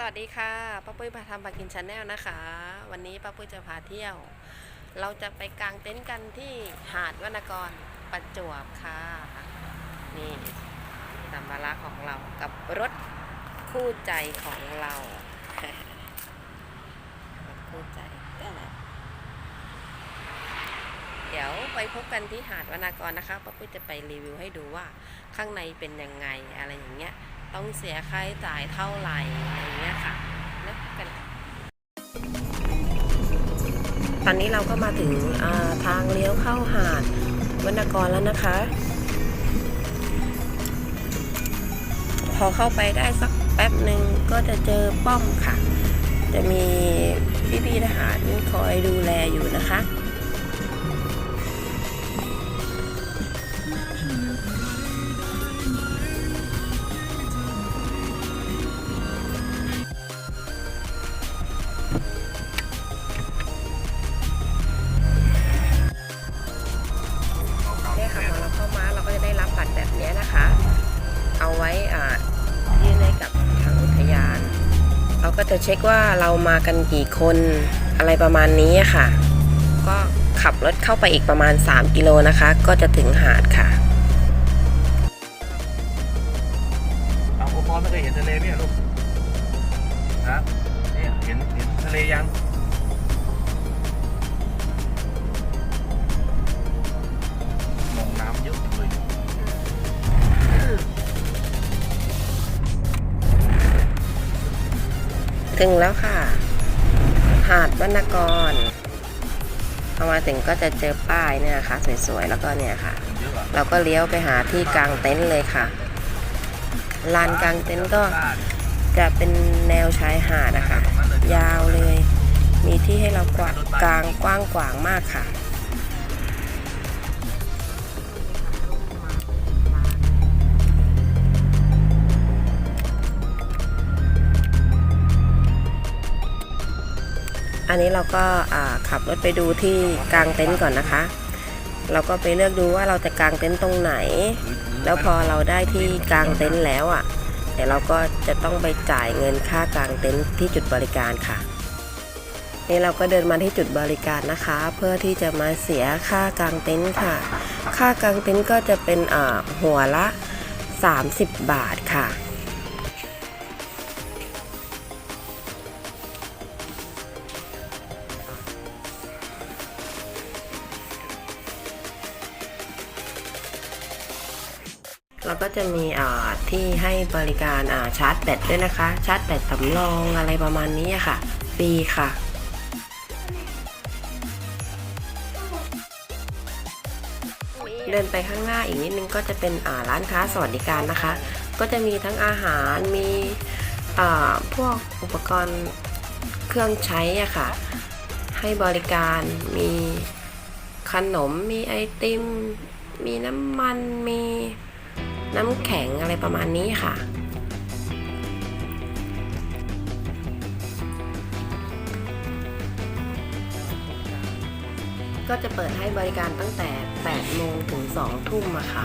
สวัสดีค่ะป้าปุ้ยพาทำปากินชาแนลนะคะ วันนี้ป้าปุ้ยจะพาเที่ยว เราจะไปกางเต็นท์กันที่หาดวรรณกรประจวบค่ะ นี่สัมภาระของเรากับรถคู่ใจของเรารถคู่ใจเดี๋ยวไปพบกันที่หาดวรรณกรนะคะป้าปุ้ยจะไปรีวิวให้ดูว่าข้างในเป็นยังไงอะไรอย่างเงี้ย ต้องเสียค่าใช้จ่ายเท่าไหร่อะไรอย่างเงี้ยค่ะแล้วกันตอนนี้เราก็มาถึงาทางเลี้ยวเข้าหาดวรรณกรแล้วนะคะ พอเข้าไปได้สักแป๊บหนึ่งก็จะเจอป้อมค่ะ จะมีพี่ๆทหารคอยดูแลอยู่นะคะ ค่ะพอเราเข้าเราก็จะได้รับบัตรแบบนี้นะคะ เอาไว้ยื่นให้กับทางอุทยาน เราก็จะเช็คว่าเรามากันกี่คนอะไรประมาณนี้ค่ะ ก็ขับรถเข้าไปอีกประมาณ 3 กิโลนะคะ ก็จะถึงหาดค่ะเอาโอปอไม่เคยเห็นทะเลไหมลูกฮะเนี่ยเห็นเห็นทะเลยัง ถึงแล้วค่ะ หาดวรรณกรพอมาถึงก็จะเจอป้ายเนี่ยค่ะ สวยๆ แล้วก็เนี่ยค่ะคนเยอะอะ เราก็เลี้ยวไปหาที่กลางเต็นท์เลยค่ะ ลานกลางเต็นท์ก็จะเป็นแนวชายหาดนะคะ ยาวเลย มีที่ให้เรากวาดกลางกว้างกวางมากค่ะ อันนี้เราก็ขับรถไปดูที่กางเต็นท์ก่อนนะคะ เราก็ไปเลือกดูว่าเราจะกางเต็นท์ตรงไหน แล้วพอเราได้ที่กางเต็นท์แล้วอะเดี๋ยวเราก็จะต้องไปจ่ายเงินค่ากางเต็นท์ที่จุดบริการค่ะนี่เราก็เดินมาที่จุดบริการนะคะ เพื่อที่จะมาเสียค่ากางเต็นท์ค่ะ ค่ากางเต็นท์ก็จะเป็นหัวละ 30 บาทค่ะ ก็จะมีอ่าที่ให้บริการอ่าชาร์จแบตด้วยนะคะ ชาร์จแบตสำรองอะไรประมาณนี้ค่ะฟรีค่ะเดินไปข้างหน้าอีกนิดนึงก็จะเป็นอ่าร้านค้าสวัสดิการนะคะ ก็จะมีทั้งอาหารมีอ่าพวกอุปกรณ์เครื่องใช้อะค่ะ ให้บริการมีขนมมีไอติม มีน้ำมันมี น้ำแข็งอะไรประมาณนี้ค่ะ ก็จะเปิดให้บริการตั้งแต่ 8 โมงถึง 2 ทุ่มอะค่ะ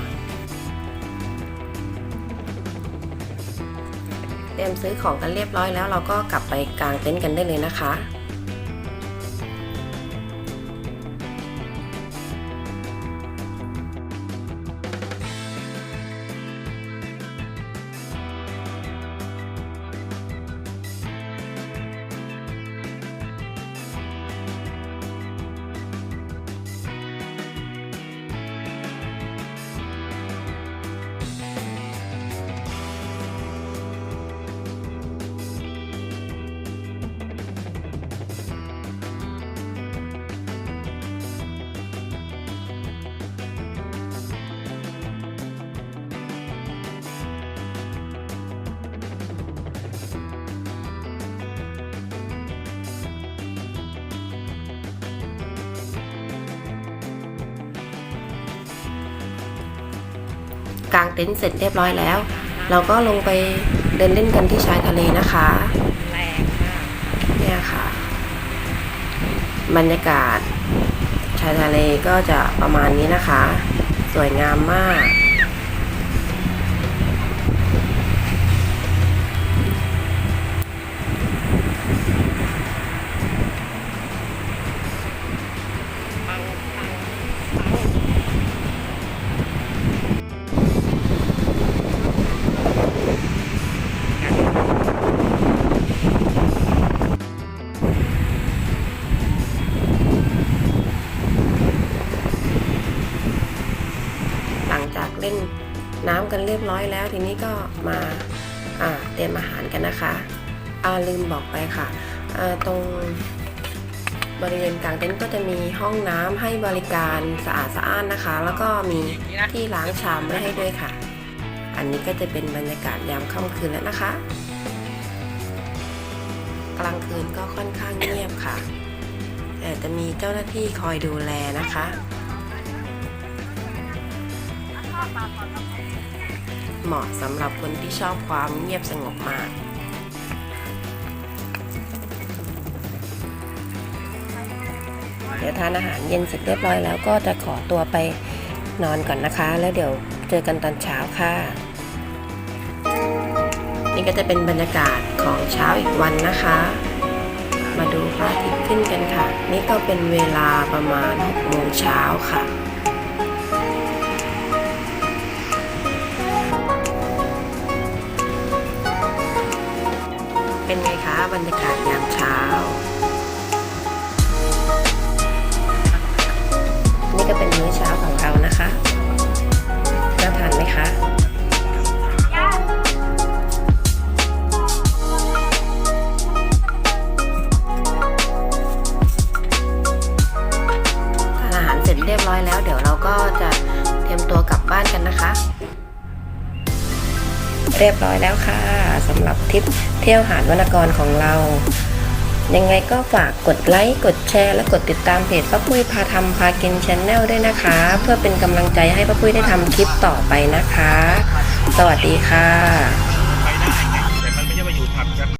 เตรียมซื้อของกันเรียบร้อยแล้วเราก็กลับไปกางเต็นท์กันได้เลยนะคะ กางเต็นท์เสร็จเรียบร้อยแล้ว เราก็ลงไปเดินเล่นกันที่ชายทะเลนะคะแรงมากเนี่ยค่ะ บรรยากาศชายทะเลก็จะประมาณนี้นะคะ สวยงามมาก เรียบร้อยแล้ว ทีนี้ก็มาเตรียมอาหารกันนะคะอาลืมบอกไปค่ะ ตรงบริเวณกลางเต็นท์ก็จะมีห้องน้ำให้บริการสะอาดสะอ้านนะคะ แล้วก็มีที่ล้างชามไว้ให้ด้วยค่ะ อันนี้ก็จะเป็นบรรยากาศยามค่ำคืนแล้วนะคะ กลางคืนก็ค่อนข้างเงียบค่ะ แต่จะมีเจ้าหน้าที่คอยดูแลนะคะ เหมาะสำหรับคนที่ชอบความเงียบสงบมาก เดี๋ยวทานอาหารเย็นเสร็จเรียบร้อยแล้วก็จะขอตัวไปนอนก่อนนะคะ แล้วเดี๋ยวเจอกันตอนเช้าค่ะ นี่ก็จะเป็นบรรยากาศของเช้าอีกวันนะคะ มาดูพระอาทิตย์ขึ้นกันค่ะ นี่ก็เป็นเวลาประมาณ6โมงเช้าค่ะ บรรยากาศยามเช้า นี่ก็เป็นมื้อเช้าของเรานะคะน่าทานไหมคะทานอาหารเสร็จเรียบร้อยแล้ว เดี๋ยวเราก็จะเตรียมตัวกลับบ้านกันนะคะ เรียบร้อยแล้วค่ะสำหรับทริปเที่ยวหาดวรรณกรของเรา ยังไงก็ฝากกดไลค์กดแชร์และกดติดตามเพจป้าปุ้ยพาทำพากินชแนลด้วยนะคะ เพื่อเป็นกำลังใจให้ป้าปุ้ยได้ทำคลิปต่อไปนะคะ สวัสดีค่ะ